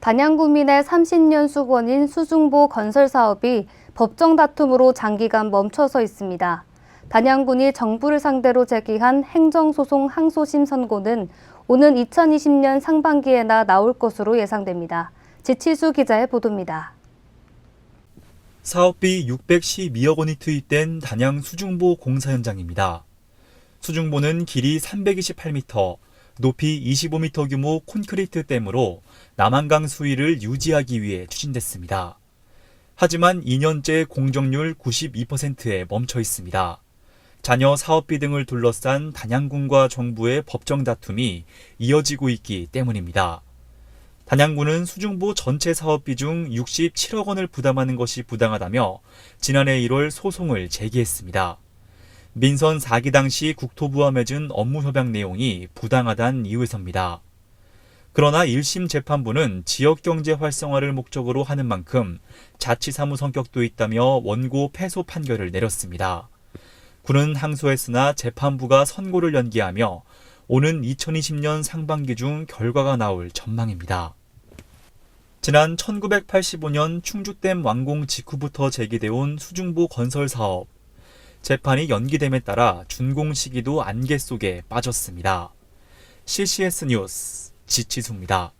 단양구민의 30년 수건인 수중보 건설 사업이 법정 다툼으로 장기간 멈춰서 있습니다. 단양군이 정부를 상대로 제기한 행정소송 항소심 선고는 오는 2020년 상반기에나 나올 것으로 예상됩니다. 지치수 기자의 보도입니다. 사업비 612억 원이 투입된 단양 수중보 공사 현장입니다. 수중보는 길이 328m, 높이 25m 규모 콘크리트 댐으로 남한강 수위를 유지하기 위해 추진됐습니다. 하지만 2년째 공정률 92%에 멈춰 있습니다. 자녀 사업비 등을 둘러싼 단양군과 정부의 법정 다툼이 이어지고 있기 때문입니다. 단양군은 수중보 전체 사업비 중 67억 원을 부담하는 것이 부당하다며 지난해 1월 소송을 제기했습니다. 민선 4기 당시 국토부와 맺은 업무 협약 내용이 부당하다는 이유에서입니다. 그러나 1심 재판부는 지역 경제 활성화를 목적으로 하는 만큼 자치사무 성격도 있다며 원고 패소 판결을 내렸습니다. 군은 항소했으나 재판부가 선고를 연기하며 오는 2020년 상반기 중 결과가 나올 전망입니다. 지난 1985년 충주댐 완공 직후부터 제기돼 온 수중보 건설 사업. 재판이 연기됨에 따라 준공 시기도 안개 속에 빠졌습니다. CCS 뉴스 지치수입니다.